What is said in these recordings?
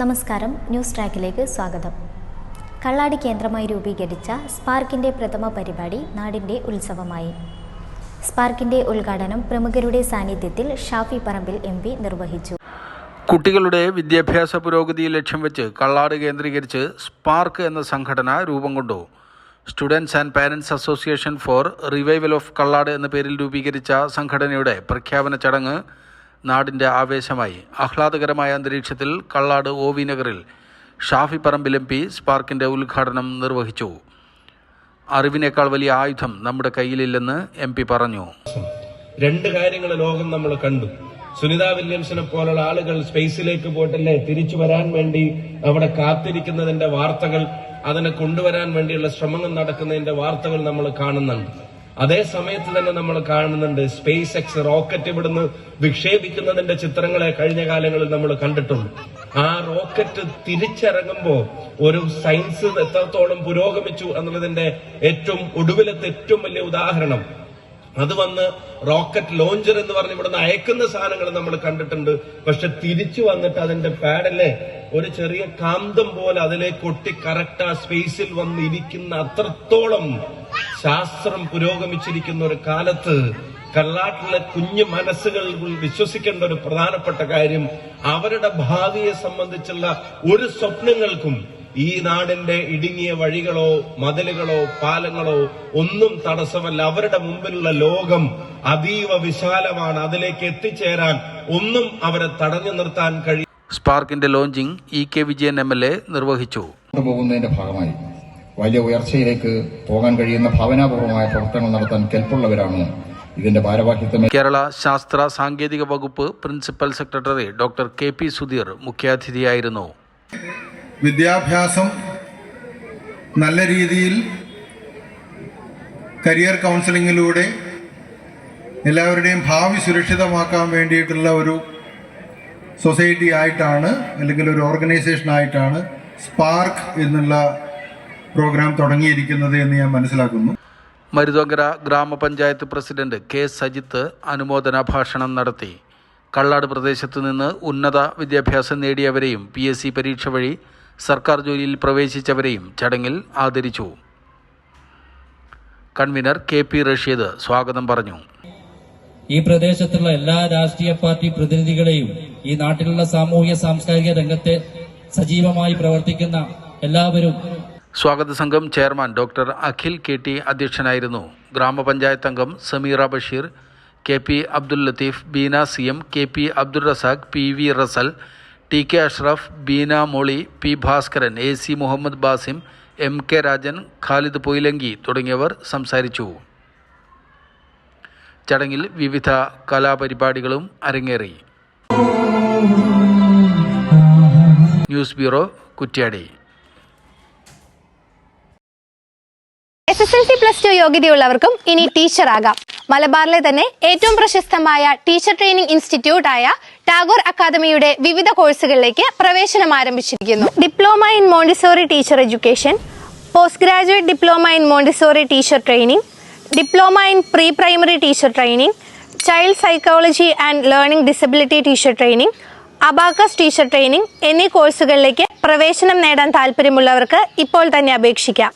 നമസ്കാരം. ന്യൂസ് ട്രാക്കിലേക്ക് സ്വാഗതം. കള്ളാടി കേന്ദ്രമായി രൂപീകരിച്ച സ്പാർക്കിന്റെ പ്രഥമ പരിപാടി നാടിന്റെ ഉത്സവമായി. സ്പാർക്കിന്റെ ഉദ്ഘാടനം പ്രമുഖരുടെ സാന്നിധ്യത്തിൽ ഷാഫി പറമ്പിൽ എം നിർവഹിച്ചു. കുട്ടികളുടെ വിദ്യാഭ്യാസ പുരോഗതി ലക്ഷ്യം വെച്ച് കള്ളാട് കേന്ദ്രീകരിച്ച് സ്പാർക്ക് എന്ന സംഘടന രൂപം കൊണ്ടു. Students and parents association for revival of Kallad എന്ന പേരിൽ രൂപീകരിച്ച സംഘടനയുടെ പ്രഖ്യാപന ചടങ്ങ് നാടിന്റെ ആവേശമായി ആഹ്ലാദകരമായ അന്തരീക്ഷത്തിൽ കള്ളാട് ഒ വി നഗറിൽ ഷാഫി പറമ്പിൽ എം പി സ്പാർക്കിന്റെ ഉദ്ഘാടനം നിർവഹിച്ചു. അറിവിനേക്കാൾ വലിയ ആയുധം നമ്മുടെ കയ്യിലില്ലെന്ന് എം പി പറഞ്ഞു. രണ്ട് കാര്യങ്ങൾ ലോകം നമ്മൾ കണ്ടു. സുനിത വില്യംസിനെ പോലുള്ള ആളുകൾ സ്പേസിലേക്ക് പോയിട്ടല്ലേ തിരിച്ചു വരാൻ വേണ്ടി അവിടെ കാത്തിരിക്കുന്നതിന്റെ വാർത്തകൾ അതിനെ കൊണ്ടുവരാൻ വേണ്ടിയുള്ള ശ്രമങ്ങൾ നടക്കുന്നതിന്റെ വാർത്തകൾ നമ്മൾ കാണുന്നുണ്ട്. അതേ സമയത്ത് തന്നെ നമ്മൾ കാണുന്നുണ്ട് സ്പേസ് എക്സ് റോക്കറ്റ് ഇവിടുന്ന് വിക്ഷേപിക്കുന്നതിന്റെ ചിത്രങ്ങളെ കഴിഞ്ഞ കാലങ്ങളിൽ നമ്മൾ കണ്ടിട്ടുണ്ട്. ആ റോക്കറ്റ് തിരിച്ചിറങ്ങുമ്പോ ഒരു സയൻസ് എത്രത്തോളം പുരോഗമിച്ചു എന്നുള്ളതിന്റെ ഏറ്റവും ഒടുവിലത്തെ ഏറ്റവും വലിയ ഉദാഹരണം. അത് വന്ന് റോക്കറ്റ് ലോഞ്ചർ എന്ന് പറഞ്ഞ് ഇവിടുന്ന് അയക്കുന്ന സാധനങ്ങൾ നമ്മൾ കണ്ടിട്ടുണ്ട്. പക്ഷെ തിരിച്ചു വന്നിട്ട് അതിന്റെ പാഡല്ലേ ഒരു ചെറിയ കാന്തം പോലെ അതിലേക്ക് ഒട്ടി കറക്റ്റ് ആ സ്പേസിൽ വന്ന് ഇരിക്കുന്ന അത്രത്തോളം ശാസ്ത്രം പുരോഗമിച്ചിരിക്കുന്ന ഒരു കാലത്ത് കർണാട്ടിലെ കുഞ്ഞു മനസ്സുകൾ വിശ്വസിക്കേണ്ട ഒരു പ്രധാനപ്പെട്ട കാര്യം അവരുടെ ഭാവിയെ സംബന്ധിച്ചുള്ള ഒരു സ്വപ്നങ്ങൾക്കും ഈ നാടിന്റെ ഇടുങ്ങിയ വഴികളോ മതിലുകളോ പാലങ്ങളോ ഒന്നും തടസ്സമല്ല. അവരുടെ മുമ്പിലുള്ള ലോകം അതീവ വിശാലമാണ്. അതിലേക്ക് എത്തിച്ചേരാൻ ഒന്നും അവരെ തടഞ്ഞു നിർത്താൻ കഴിയും സ്പാർക്കിന്റെ launching E K Vijayan M L A നിർവഹിച്ചു. പോകുന്നതിന്റെ ഭാഗമായി വലിയ ഉയർച്ചയിലേക്ക് പോകാൻ കഴിയുന്ന ഭാവനാപൂർവമായ പ്രവർത്തനങ്ങൾ നടത്താൻ കെൽപ്പുള്ളവരാണ് ഇതിന്റെ ഭാരവാഹിത്വം. കേരള ശാസ്ത്ര സാങ്കേതിക വകുപ്പ് principal secretary doctor K P Sudheer മുഖ്യാതിഥിയായിരുന്നു. വിദ്യാഭ്യാസം നല്ല രീതിയിൽ കരിയർ കൗൺസിലിങ്ങിലൂടെ എല്ലാവരുടെയും ഭാവി സുരക്ഷിതമാക്കാൻ വേണ്ടിയിട്ടുള്ള ഒരു സൊസൈറ്റി ആയിട്ടാണ് അല്ലെങ്കിൽ ഒരു ഓർഗനൈസേഷൻ ആയിട്ടാണ് സ്പാർക്ക് എന്നുള്ള പ്രോഗ്രാം തുടങ്ങിയിരിക്കുന്നത് എന്ന് ഞാൻ മനസ്സിലാക്കുന്നു. മരുതോങ്കര ഗ്രാമപഞ്ചായത്ത് പ്രസിഡന്റ് കെ സജിത്ത് അനുമോദന ഭാഷണം നടത്തി. കള്ളാട് പ്രദേശത്തു നിന്ന് ഉന്നത വിദ്യാഭ്യാസം നേടിയവരെയും പി എസ് സി പരീക്ഷ വഴി സർക്കാർ ജോലിയിൽ പ്രവേശിച്ചവരെയും ചടങ്ങിൽ ആദരിച്ചു. കൺവീനർ കെ പി റഷീദ് സ്വാഗതം പറഞ്ഞു. ഈ പ്രദേശത്തുള്ള എല്ലാ രാഷ്ട്രീയ പാർട്ടി പ്രതിനിധികളെയും ഈ നാട്ടിലുള്ള സാമൂഹ്യ സാംസ്കാരിക രംഗത്തെ സജീവമായി പ്രവർത്തിക്കുന്ന എല്ലാവരും സ്വാഗത സംഘം chairman doctor Akhil K T അധ്യക്ഷനായിരുന്നു. ഗ്രാമപഞ്ചായത്ത് അംഗം Sameera Basheer K P Abdul Latheef Beena C M K P Abdul Razak P V Rasal T K Ashraf Beena Molly P Bhaskaran A C Muhammad Basim M K Rajan Khalid Poilanki തുടങ്ങിയവർ സംസാരിച്ചു. ചടങ്ങിൽ വിവിധ കലാപരിപാടികളും അരങ്ങേറി. News bureau Kuttiady. S S L C plus two യോഗ്യതയുള്ളവർക്കും ഇനി teacher ആകാം മലബാറിലെ തന്നെ ഏറ്റവും പ്രശസ്തമായ ടീച്ചർ ട്രെയിനിംഗ് ഇൻസ്റ്റിറ്റ്യൂട്ട് ആയ ടാഗോർ അക്കാദമിയുടെ വിവിധ കോഴ്സുകളിലേക്ക് പ്രവേശനം ആരംഭിച്ചിരിക്കുന്നു. Diploma in Montessori teacher education post graduate diploma in Montessori teacher training diploma in pre primary teacher training child psychology and learning disability teacher training abacus teacher training എന്നീ കോഴ്സുകളിലേക്ക് പ്രവേശനം നേടാൻ താല്പര്യമുള്ളവർക്ക് ഇപ്പോൾ തന്നെ അപേക്ഷിക്കാം.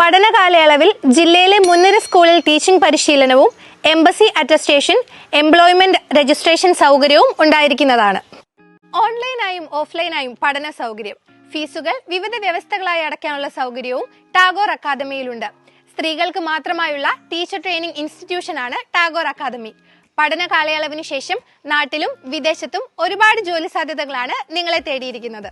പഠന കാലയളവിൽ ജില്ലയിലെ മുൻനിര സ്കൂളിൽ ടീച്ചിംഗ് പരിശീലനവും എംബസി അറ്റസ്റ്റേഷൻ എംപ്ലോയ്മെന്റ് രജിസ്ട്രേഷൻ സൗകര്യവും ഉണ്ടായിരിക്കുന്നതാണ്. ഓൺലൈനായും ഓഫ്ലൈനായും പഠന സൗകര്യം. ഫീസുകൾ വിവിധ വ്യവസ്ഥകളായി അടയ്ക്കാനുള്ള സൗകര്യവും ടാഗോർ അക്കാദമിയിലുണ്ട്. സ്ത്രീകൾക്ക് മാത്രമായുള്ള ടീച്ചർ ട്രെയിനിംഗ് ഇൻസ്റ്റിറ്റ്യൂഷനാണ് ടാഗോർ അക്കാദമി. പഠന കാലയളവിന് ശേഷം നാട്ടിലും വിദേശത്തും ഒരുപാട് ജോലി സാധ്യതകളാണ് നിങ്ങളെ തേടിയിരിക്കുന്നത്.